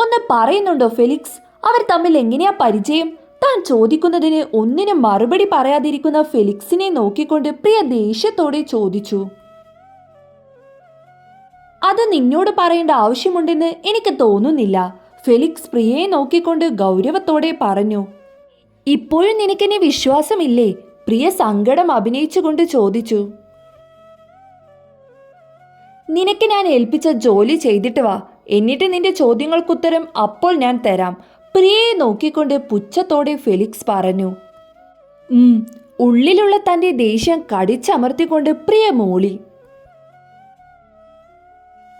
ഒന്ന് പറയുന്നുണ്ടോ ഫെലിക്സ്? അവർ തമ്മിൽ എങ്ങനെയാ പരിചയം? താൻ ചോദിക്കുന്നതിന് ഒന്നിനും മറുപടി പറയാതിരിക്കുന്ന ഫെലിക്സിനെ നോക്കിക്കൊണ്ട് പ്രിയ ദേഷ്യത്തോടെ ചോദിച്ചു. അത് നിന്നോട് പറയേണ്ട ആവശ്യമുണ്ടെന്ന് എനിക്ക് തോന്നുന്നില്ല. ഫെലിക്സ് പ്രിയയെ നോക്കിക്കൊണ്ട് ഗൗരവത്തോടെ പറഞ്ഞു. ഇപ്പോഴും നിനക്കെന്നെ വിശ്വാസമില്ലേ? പ്രിയ സങ്കടം അഭിനയിച്ചുകൊണ്ട് ചോദിച്ചു. നിനക്ക് ഞാൻ ഏൽപ്പിച്ച ജോലി ചെയ്തിട്ട് വാ. എന്നിട്ട് നിന്റെ ചോദ്യങ്ങൾക്കുത്തരം അപ്പോൾ ഞാൻ തരാം. പ്രിയയെ നോക്കിക്കൊണ്ട് പുച്ഛത്തോടെ ഫെലിക്സ് പറഞ്ഞു. ഉള്ളിലുള്ള തന്റെ ദേഷ്യം കടിച്ചമർത്തിക്കൊണ്ട് പ്രിയ മൂളി.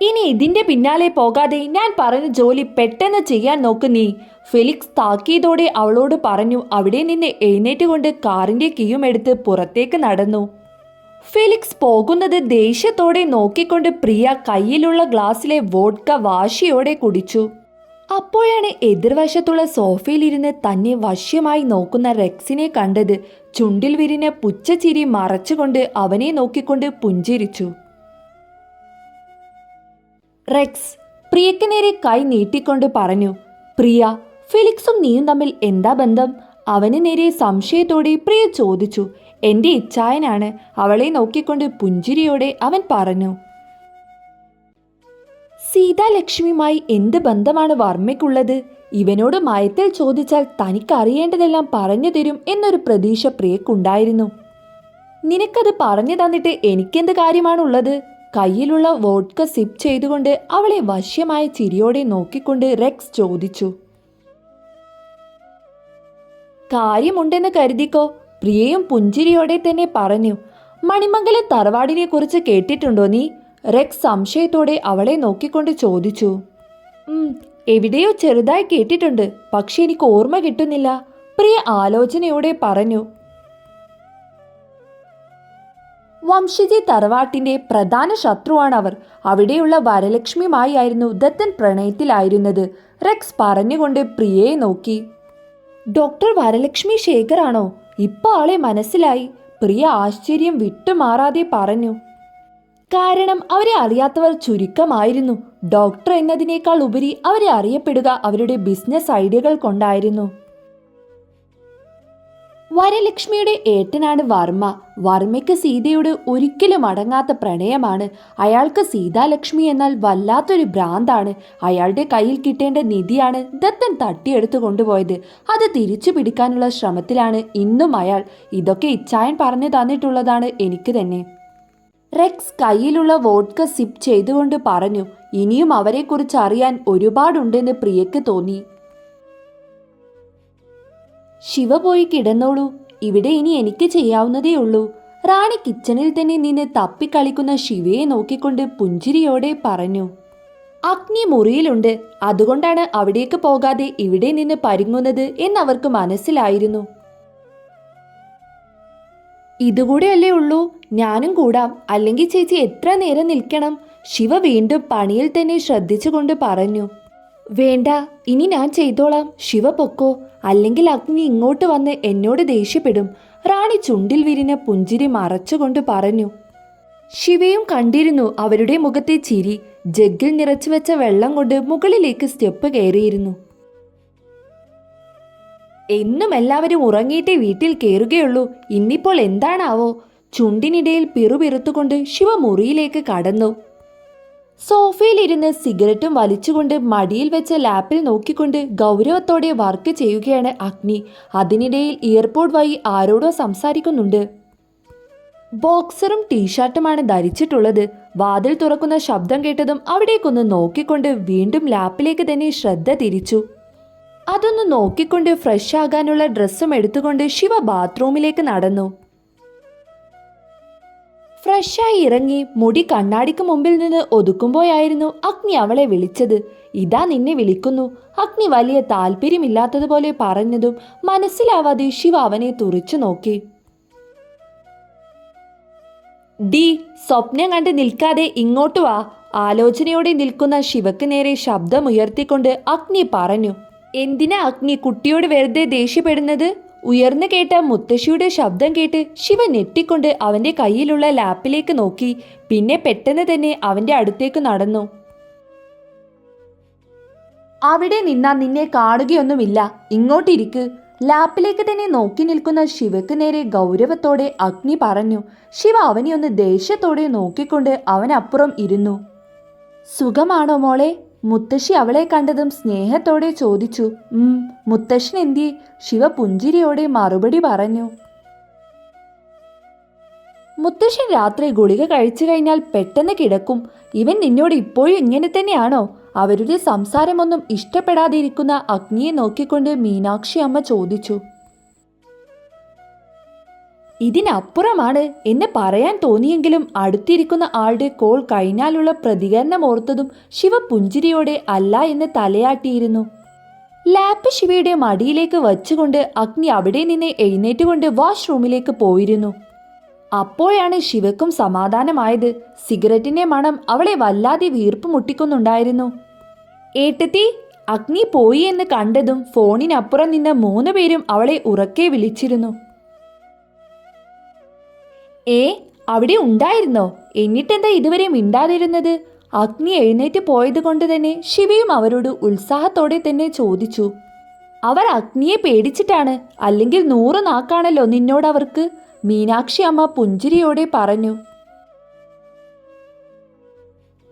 ഇനി ഇതിന്റെ പിന്നാലെ പോകാതെ ഞാൻ പറഞ്ഞ ജോലി പെട്ടെന്ന് ചെയ്യാൻ നോക്ക് നീ. ഫെലിക്സ് താക്കിയതോടെ അവളോട് പറഞ്ഞു അവിടെ നിന്ന് എഴുന്നേറ്റുകൊണ്ട് കാറിന്റെ കീയും എടുത്ത് പുറത്തേക്ക് നടന്നു. ഫെലിക്സ് പോകുന്നത് ദേഷ്യത്തോടെ നോക്കിക്കൊണ്ട് പ്രിയ കയ്യിലുള്ള ഗ്ലാസ്സിലെ വോഡ്ക വാശിയോടെ കുടിച്ചു. അപ്പോഴാണ് എതിർവശത്തുള്ള സോഫയിലിരുന്ന് തന്നെ വശ്യമായി നോക്കുന്ന റെക്സിനെ കണ്ടത് ചുണ്ടിൽ വിരിഞ്ഞ പുച്ചച്ചിരി മറച്ചുകൊണ്ട് അവനെ നോക്കിക്കൊണ്ട് പുഞ്ചിരിച്ചു. റെക്സ് പ്രിയക്ക് നേരെ കൈ നീട്ടിക്കൊണ്ട് പറഞ്ഞു പ്രിയ ഫിലിക്സും നീയും തമ്മിൽ എന്താ ബന്ധം? അവന് നേരെ സംശയത്തോടെ പ്രിയ ചോദിച്ചു എന്റെ ഇച്ഛായനാണ് അവളെ നോക്കിക്കൊണ്ട് പുഞ്ചിരിയോടെ അവൻ പറഞ്ഞു സീതാലക്ഷ്മിയുമായി എന്ത് ബന്ധമാണ് വർമ്മയ്ക്കുള്ളത്? ഇവനോട് മയത്തിൽ ചോദിച്ചാൽ തനിക്കറിയേണ്ടതെല്ലാം പറഞ്ഞു തരും എന്നൊരു പ്രതീക്ഷ പ്രിയക്കുണ്ടായിരുന്നു. നിനക്കത് പറഞ്ഞു തന്നിട്ട് എനിക്കെന്ത് കാര്യമാണുള്ളത്? കയ്യിലുള്ള വോഡ്ക സിപ്പ് ചെയ്തുകൊണ്ട് അവളെ വശ്യമായ ചിരിയോടെ നോക്കിക്കൊണ്ട് റെക്സ് ചോദിച്ചു കാര്യമുണ്ടെന്ന് കരുതിക്കോ? പ്രിയയും പുഞ്ചിരിയോടെ തന്നെ പറഞ്ഞു. മണിമംഗലം തറവാടിനെ കുറിച്ച് കേട്ടിട്ടുണ്ടോ നീ? റെക്സ് സംശയത്തോടെ അവളെ നോക്കിക്കൊണ്ട് ചോദിച്ചു. എവിടെയോ ചെറുതായി കേട്ടിട്ടുണ്ട് പക്ഷെ എനിക്ക് ഓർമ്മ കിട്ടുന്നില്ല. പ്രിയ ആലോചനയോടെ പറഞ്ഞു. വംശജി തറവാട്ടിന്റെ പ്രധാന ശത്രുവാണ് അവർ അവിടെയുള്ള വരലക്ഷ്മിയുമായിരുന്നു ദത്തൻ പ്രണയത്തിലായിരുന്നത്. റെക്സ് പറഞ്ഞുകൊണ്ട് പ്രിയയെ നോക്കി. ഡോക്ടർ വരലക്ഷ്മി ശേഖറാണോ ഇപ്പൊ ആളെ മനസ്സിലായി. പ്രിയ ആശ്ചര്യം വിട്ടുമാറാതെ പറഞ്ഞു. കാരണം അവരെ അറിയാത്തവർ ചുരുക്കമായിരുന്നു. ഡോക്ടർ എന്നതിനേക്കാൾ ഉപരി അവരെ അറിയപ്പെടുക അവരുടെ ബിസിനസ് ഐഡിയകൾ കൊണ്ടായിരുന്നു. വരലക്ഷ്മിയുടെ ഏട്ടനാണ് വർമ്മ. വർമ്മയ്ക്ക് സീതയോട് ഒരിക്കലും അടങ്ങാത്ത പ്രണയമാണ്. അയാൾക്ക് സീതാലക്ഷ്മി എന്നാൽ വല്ലാത്തൊരു ഭ്രാന്താണ്. അയാളുടെ കയ്യിൽ കിട്ടേണ്ട നിധിയാണ് ദത്തൻ തട്ടിയെടുത്തു കൊണ്ടുപോയത്. അത് തിരിച്ചു പിടിക്കാനുള്ള ശ്രമത്തിലാണ് ഇന്നും അയാൾ. ഇതൊക്കെ ഇച്ഛായൻ പറഞ്ഞു തന്നിട്ടുള്ളതാണ് എനിക്ക് തന്നെ. റെക്സ് കയ്യിലുള്ള വോഡ്ക സിപ്പ് ചെയ്തുകൊണ്ട് പറഞ്ഞു ഇനിയും അവരെക്കുറിച്ച് അറിയാൻ ഒരുപാടുണ്ടെന്ന് പ്രിയക്ക് തോന്നി. ശിവ പോയി കിടന്നോളൂ. ഇവിടെ ഇനി എനിക്ക് ചെയ്യാവുന്നതേ ഉള്ളൂ. റാണി കിച്ചണിൽ തന്നെ നിന്ന് തപ്പിക്കളിക്കുന്ന ശിവയെ നോക്കിക്കൊണ്ട് പുഞ്ചിരിയോടെ പറഞ്ഞു. അഗ്നി മുറിയിലുണ്ട്. അതുകൊണ്ടാണ് അവിടേക്ക് പോകാതെ ഇവിടെ നിന്ന് പരുങ്ങുന്നത് എന്നവർക്ക് മനസ്സിലായിരുന്നു. ഇതുകൂടെയല്ലേ ഉള്ളൂ. ഞാനും കൂടാം. അല്ലെങ്കിൽ ചേച്ചി എത്ര നേരം നിൽക്കണം? ശിവ വീണ്ടും പണിയിൽ തന്നെ ശ്രദ്ധിച്ചുകൊണ്ട് പറഞ്ഞു. വേണ്ട ഇനി ഞാൻ ചെയ്തോളാം. ശിവ പൊക്കോ. അല്ലെങ്കിൽ അഗ്നി ഇങ്ങോട്ട് വന്ന് എന്നോട് ദേഷ്യപ്പെടും. റാണി ചുണ്ടിൽ വിരിഞ്ഞ പുഞ്ചിരി മറച്ചുകൊണ്ട് പറഞ്ഞു. ശിവയും കണ്ടിരുന്നു അവരുടെ മുഖത്തെ ചിരി. ജഗ്ഗിൽ നിറച്ചു വെച്ച വെള്ളം കൊണ്ട് മുകളിലേക്ക് സ്റ്റെപ്പ് കയറിയിരുന്നു. എന്നും എല്ലാവരും ഉറങ്ങിയിട്ടേ വീട്ടിൽ കയറുകയുള്ളൂ ഇന്നിപ്പോൾ എന്താണാവോ? ചുണ്ടിനിടയിൽ പിറുപിറുത്തുകൊണ്ട് ശിവ മുറിയിലേക്ക് കടന്നു. സോഫയിലിരുന്ന് സിഗരറ്റും വലിച്ചുകൊണ്ട് മടിയിൽ വെച്ച ലാപ്പിൽ നോക്കിക്കൊണ്ട് ഗൗരവത്തോടെ വർക്ക് ചെയ്യുകയാണ് അഗ്നി. അതിനിടയിൽ ഇയർപോഡ് വഴി ആരോടോ സംസാരിക്കുന്നുണ്ട്. ബോക്സറും ടീഷർട്ടുമാണ് ധരിച്ചിട്ടുള്ളത്. വാതിൽ തുറക്കുന്ന ശബ്ദം കേട്ടതും അവിടേക്കൊന്ന് നോക്കിക്കൊണ്ട് വീണ്ടും ലാപ്പിലേക്ക് തന്നെ ശ്രദ്ധ തിരിച്ചു. അതൊന്ന് നോക്കിക്കൊണ്ട് ഫ്രഷ് ആകാനുള്ള ഡ്രസ്സും എടുത്തുകൊണ്ട് ശിവ ബാത്റൂമിലേക്ക് നടന്നു. ഫ്രഷായി ഇറങ്ങി മുടി കണ്ണാടിക്ക് മുമ്പിൽ നിന്ന് ഒതുക്കുമ്പോയായിരുന്നു അഗ്നി അവളെ വിളിച്ചത്. ഇതാ നിന്നെ വിളിക്കുന്നു. അഗ്നി വലിയ താല്പര്യമില്ലാത്തതുപോലെ പറഞ്ഞതും മനസ്സിലാവാതെ ശിവ അവനെ തുറിച്ചു നോക്കി. ഡി സ്വപ്നം കണ്ട് നിൽക്കാതെ ഇങ്ങോട്ട് വാ. ആലോചനയോടെ നിൽക്കുന്ന ശിവക്ക് നേരെ ശബ്ദമുയർത്തിക്കൊണ്ട് അഗ്നി പറഞ്ഞു. എന്തിനാ അഗ്നി കുട്ടിയോട് വെറുതെ ദേഷ്യപ്പെടുന്നത്? ഉയർന്നു കേട്ട മുത്തശ്ശിയുടെ ശബ്ദം കേട്ട് ശിവ ഞെട്ടിക്കൊണ്ട് അവന്റെ കയ്യിലുള്ള ലാപ്പിലേക്ക് നോക്കി. പിന്നെ പെട്ടെന്ന് തന്നെ അവന്റെ അടുത്തേക്ക് നടന്നു. അവിടെ നിന്നാ നിന്നെ കാണുകയൊന്നുമില്ല. ഇങ്ങോട്ടിരിക്ക് ലാപ്പിലേക്ക് തന്നെ നോക്കി നിൽക്കുന്ന ശിവക്ക് നേരെ ഗൗരവത്തോടെ അഗ്നി പറഞ്ഞു. ശിവ അവനെ ഒന്ന് ദേഷ്യത്തോടെ നോക്കിക്കൊണ്ട് അവനപ്പുറം ഇരുന്നു. സുഖമാണോ മോളെ? മുത്തശ്ശി അവളെ കണ്ടതും സ്നേഹത്തോടെ ചോദിച്ചു ഉം മുത്തശ്ശൻ എന്തി? ശിവ പുഞ്ചിരിയോടെ മറുപടി പറഞ്ഞു. മുത്തശ്ശൻ രാത്രി ഗുളിക കഴിച്ചു കഴിഞ്ഞാൽ പെട്ടെന്ന് കിടക്കും. ഇവൻ നിന്നോട് ഇപ്പോഴും ഇങ്ങനെ തന്നെയാണോ? അവരുടെ സംസാരമൊന്നും ഇഷ്ടപ്പെടാതിരിക്കുന്ന അഗ്നിയെ നോക്കിക്കൊണ്ട് മീനാക്ഷി അമ്മ ചോദിച്ചു. ഇതിനപ്പുറമാണ് എന്ന് പറയാൻ തോന്നിയെങ്കിലും അടുത്തിരിക്കുന്ന ആളുടെ കോൾ കഴിഞ്ഞാലുള്ള പ്രതികരണം ഓർത്തതും ശിവ പുഞ്ചിരിയോടെ അല്ല എന്ന് തലയാട്ടിയിരുന്നു. ലാപ്പ് ശിവയുടെ മടിയിലേക്ക് വച്ചുകൊണ്ട് അഗ്നി അവിടെ നിന്ന് എഴുന്നേറ്റുകൊണ്ട് വാഷ്റൂമിലേക്ക് പോയിരുന്നു. അപ്പോഴാണ് ശിവക്കും സമാധാനമായത്. സിഗരറ്റിന്റെ മണം അവളെ വല്ലാതെ വീർപ്പ് മുട്ടിക്കുന്നുണ്ടായിരുന്നു. ഏട്ടത്തി അഗ്നി പോയി എന്ന് കണ്ടതും ഫോണിനപ്പുറം നിന്ന് മൂന്ന് പേരും അവളെ ഉറക്കെ വിളിച്ചിരുന്നു. ഏ അവിടെ ഉണ്ടായിരുന്നോ? എന്നിട്ടെന്താ ഇതുവരെ മിണ്ടാതിരുന്നത്? അഗ്നി എഴുന്നേറ്റ് പോയത് കൊണ്ട് തന്നെ ശിവയും അവരോട് ഉത്സാഹത്തോടെ തന്നെ ചോദിച്ചു. അവർ അഗ്നിയെ പേടിച്ചിട്ടാണ് അല്ലെങ്കിൽ നൂറ് നാക്കാണല്ലോ നിന്നോടവർക്ക് മീനാക്ഷി അമ്മ പുഞ്ചിരിയോടെ പറഞ്ഞു.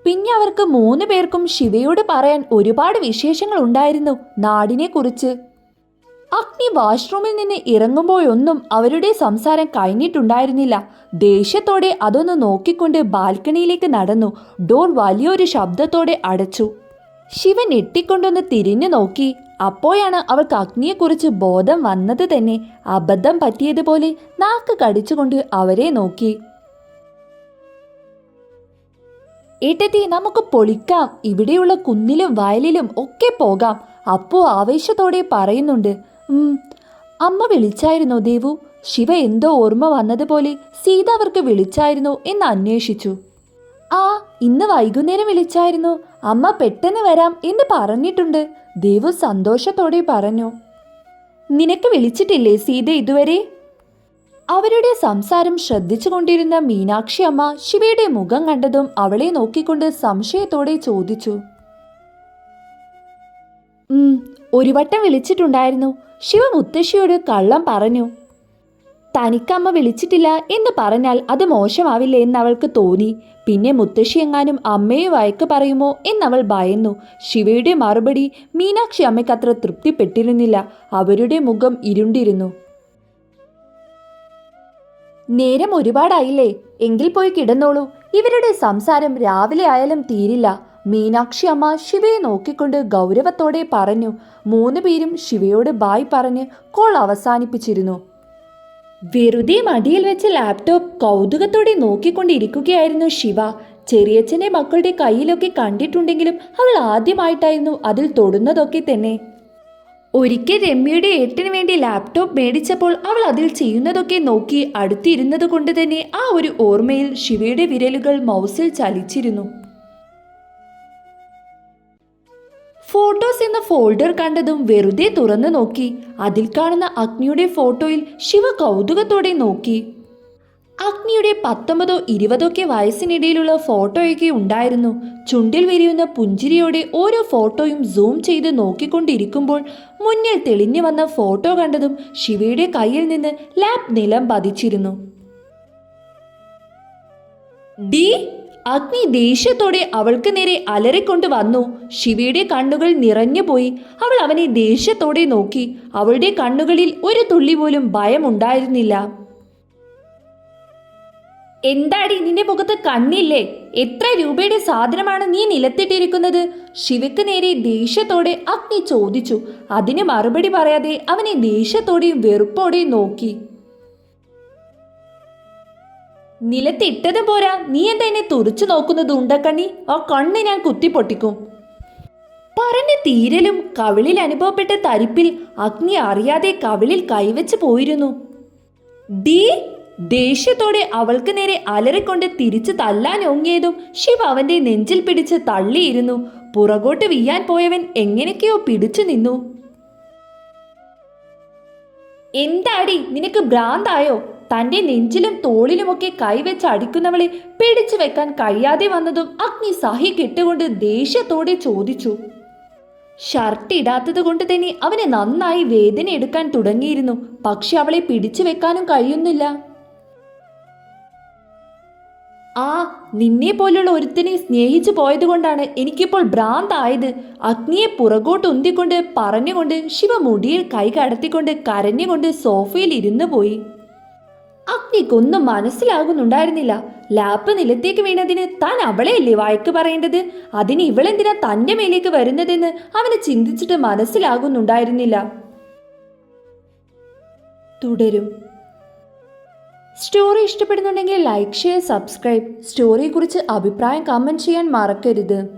പിന്നെ അവർക്ക് മൂന്ന് പേർക്കും ശിവയോട് പറയാൻ ഒരുപാട് വിശേഷങ്ങൾ ഉണ്ടായിരുന്നു നാടിനെ കുറിച്ച് അഗ്നി വാഷ്റൂമിൽ നിന്ന് ഇറങ്ങുമ്പോഴൊന്നും അവരുടെ സംസാരം കഴിഞ്ഞിട്ടുണ്ടായിരുന്നില്ല. ദേഷ്യത്തോടെ അതൊന്ന് നോക്കിക്കൊണ്ട് ബാൽക്കണിയിലേക്ക് നടന്നു. ഡോർ വലിയൊരു ശബ്ദത്തോടെ അടച്ചു. ശിവൻ എട്ടിക്കൊണ്ടൊന്ന് തിരിഞ്ഞു നോക്കി. അപ്പോഴാണ് അവൾക്ക് അഗ്നിയെക്കുറിച്ച് ബോധം വന്നത് തന്നെ. അബദ്ധം പറ്റിയതുപോലെ നാക്ക് കടിച്ചുകൊണ്ട് അവരെ നോക്കി. ഏട്ടത്തി നമുക്ക് പൊളിക്കാം. ഇവിടെയുള്ള കുന്നിലും വയലിലും ഒക്കെ പോകാം അപ്പോ ആവേശത്തോടെ പറയുന്നുണ്ട്. അമ്മ വിളിച്ചായിരുന്നോ ദേവു? ശിവ എന്തോ ഓർമ്മ വന്നതുപോലെ സീത അവർക്ക് വിളിച്ചായിരുന്നോ എന്ന് അന്വേഷിച്ചു. ആ ഇന്ന് വൈകുന്നേരം വിളിച്ചായിരുന്നു. അമ്മ പെട്ടെന്ന് വരാം എന്ന് പറഞ്ഞിട്ടുണ്ട്. ദേവു സന്തോഷത്തോടെ പറഞ്ഞു. നിനക്ക് വിളിച്ചിട്ടില്ലേ സീത ഇതുവരെ? അവരുടെ സംസാരം ശ്രദ്ധിച്ചുകൊണ്ടിരുന്ന മീനാക്ഷി അമ്മ ശിവയുടെ മുഖം കണ്ടതും അവളെ നോക്കിക്കൊണ്ട് സംശയത്തോടെ ചോദിച്ചു. ഒരു വട്ടം വിളിച്ചിട്ടുണ്ടായിരുന്നു. ശിവ മുത്തശ്ശിയോട് കള്ളം പറഞ്ഞു. തനിക്കമ്മ വിളിച്ചിട്ടില്ല എന്ന് പറഞ്ഞാൽ അത് മോശമാവില്ലേ എന്ന് അവൾക്ക് തോന്നി. പിന്നെ മുത്തശ്ശി എങ്ങാനും അമ്മയെ വഴക്ക് പറയുമോ എന്നവൾ ഭയന്നു. ശിവയുടെ മറുപടി മീനാക്ഷി അമ്മയ്ക്ക് അത്ര തൃപ്തിപ്പെട്ടിരുന്നില്ല. അവരുടെ മുഖം ഇരുണ്ടിരുന്നു. നേരം ഒരുപാടായില്ലേ. എങ്കിൽ പോയി കിടന്നോളൂ. ഇവരുടെ സംസാരം രാവിലെ ആയാലും തീരില്ല. മീനാക്ഷി അമ്മ ശിവയെ നോക്കിക്കൊണ്ട് ഗൗരവത്തോടെ പറഞ്ഞു. മൂന്ന് പേരും ശിവയോട് ബായ് പറഞ്ഞ് കോൾ അവസാനിപ്പിച്ചിരുന്നു. വെറുതെ മടിയിൽ വെച്ച ലാപ്ടോപ്പ് കൗതുകത്തോടെ നോക്കിക്കൊണ്ടിരിക്കുകയായിരുന്നു ശിവ. ചെറിയച്ഛന്റെ മക്കളുടെ കയ്യിലൊക്കെ കണ്ടിട്ടുണ്ടെങ്കിലും അവൾ ആദ്യമായിട്ടായിരുന്നു അതിൽ തൊടുന്നതൊക്കെ തന്നെ. ഒരിക്കൽ രമ്യയുടെ ഏട്ടിന് വേണ്ടി ലാപ്ടോപ്പ് മേടിച്ചപ്പോൾ അവൾ അതിൽ ചെയ്യുന്നതൊക്കെ നോക്കി അടുത്തിരുന്നത് കൊണ്ട് തന്നെ ആ ഒരു ഓർമ്മയിൽ ശിവയുടെ വിരലുകൾ മൗസിൽ ചലിച്ചിരുന്നു. ഫോട്ടോസ് എന്ന ഫോൾഡർ കണ്ടതും വെറുതെ തുറന്നു നോക്കി. അതിൽ കാണുന്ന അഗ്നിയുടെ ഫോട്ടോയിൽ ശിവ കൗതുകത്തോടെ നോക്കി. അഗ്നിയുടെ പത്തൊമ്പതോ ഇരുപതൊക്കെ വയസ്സിനിടയിലുള്ള ഫോട്ടോയൊക്കെ ഉണ്ടായിരുന്നു. ചുണ്ടിൽ വിരിയുന്ന പുഞ്ചിരിയോടെ ഓരോ ഫോട്ടോയും സൂം ചെയ്ത് നോക്കിക്കൊണ്ടിരിക്കുമ്പോൾ മുന്നിൽ തെളിഞ്ഞു വന്ന ഫോട്ടോ കണ്ടതും ശിവയുടെ കയ്യിൽ നിന്ന് ലാപ് നിലം പതിച്ചിരുന്നു. ഡി അഗ്നി ദേഷ്യത്തോടെ അവൾക്ക് നേരെ അലറിക്കൊണ്ട് വന്നു. ശിവയുടെ കണ്ണുകൾ നിറഞ്ഞുപോയി അവൾ അവനെ ദേഷ്യത്തോടെ നോക്കി. അവളുടെ കണ്ണുകളിൽ ഒരു തുള്ളി പോലും ഭയമുണ്ടായിരുന്നില്ല. എന്താടി നിന്റെ മുഖത്ത് കണ്ണില്ലേ? എത്ര രൂപയുടെ സാധനമാണ് നീ നിലത്തിട്ടിരിക്കുന്നത്? ശിവയ്ക്ക് നേരെ ദേഷ്യത്തോടെ അഗ്നി ചോദിച്ചു. അതിന് മറുപടി പറയാതെ അവനെ ദേഷ്യത്തോടെയും വെറുപ്പോടെയും നോക്കി. നിലത്തിട്ടതും പോരാ. നീ എന്താ എന്നെ തുറച്ചു നോക്കുന്നത് ഉണ്ടക്കണ്ണി? ആ കണ്ണ് ഞാൻ കുത്തി പൊട്ടിക്കും പറഞ്ഞ തീരലും കവിളിൽ അനുഭവപ്പെട്ട തരിപ്പിൽ അഗ്നി അറിയാതെ കവിളിൽ കൈവച്ച് പോയിരുന്നു. ഡീ ദേഷ്യത്തോടെ അവൾക്ക് നേരെ അലറിക്കൊണ്ട് തിരിച്ചു തല്ലാൻ ഒങ്ങിയതും ശിവ അവന്റെ നെഞ്ചിൽ പിടിച്ച് തള്ളിയിരുന്നു. പുറകോട്ട് വീയാൻ പോയവൻ എങ്ങനെയൊക്കെയോ പിടിച്ചു നിന്നു. എന്താടി? നിനക്ക് ഭ്രാന്തായോ? തന്റെ നെഞ്ചിലും തോളിലുമൊക്കെ കൈവെച്ച് അടിക്കുന്നവളെ പിടിച്ചു വെക്കാൻ കഴിയാതെ വന്നതും അഗ്നി സഹി കെട്ടുകൊണ്ട് ദേഷ്യത്തോടെ ചോദിച്ചു. ഷർട്ട് ഇടാത്തത് കൊണ്ട് തന്നെ അവന് നന്നായി വേദന എടുക്കാൻ തുടങ്ങിയിരുന്നു. പക്ഷെ അവളെ പിടിച്ചു വെക്കാനും കഴിയുന്നില്ല. ആ നിന്നെ പോലുള്ള ഒരുത്തിനെ സ്നേഹിച്ചു പോയതുകൊണ്ടാണ് എനിക്കിപ്പോൾ ഭ്രാന്തായത്. അഗ്നിയെ പുറകോട്ട് ഉന്തിക്കൊണ്ട് പറഞ്ഞുകൊണ്ട് ശിവ മുടിയിൽ കൈ കടത്തിക്കൊണ്ട് കരഞ്ഞുകൊണ്ട് സോഫയിൽ ഇരുന്നു പോയി. അഗ്നിക്കൊന്നും മനസ്സിലാകുന്നുണ്ടായിരുന്നില്ല. ലാപ്പ് നിലത്തേക്ക് വീണതിന് താൻ അവളെയല്ലേ വായ്ക്ക് പറയേണ്ടത്? അതിന് ഇവളെന്തിനാ തന്റെ മേലേക്ക് വരുന്നതെന്ന് അവന് ചിന്തിച്ചിട്ട് മനസ്സിലാകുന്നുണ്ടായിരുന്നില്ല. തുടരും. സ്റ്റോറി ഇഷ്ടപ്പെടുന്നുണ്ടെങ്കിൽ ലൈക്ക് ഷെയർ സബ്സ്ക്രൈബ്. സ്റ്റോറിയെക്കുറിച്ച് അഭിപ്രായം കമന്റ് ചെയ്യാൻ മറക്കരുത്.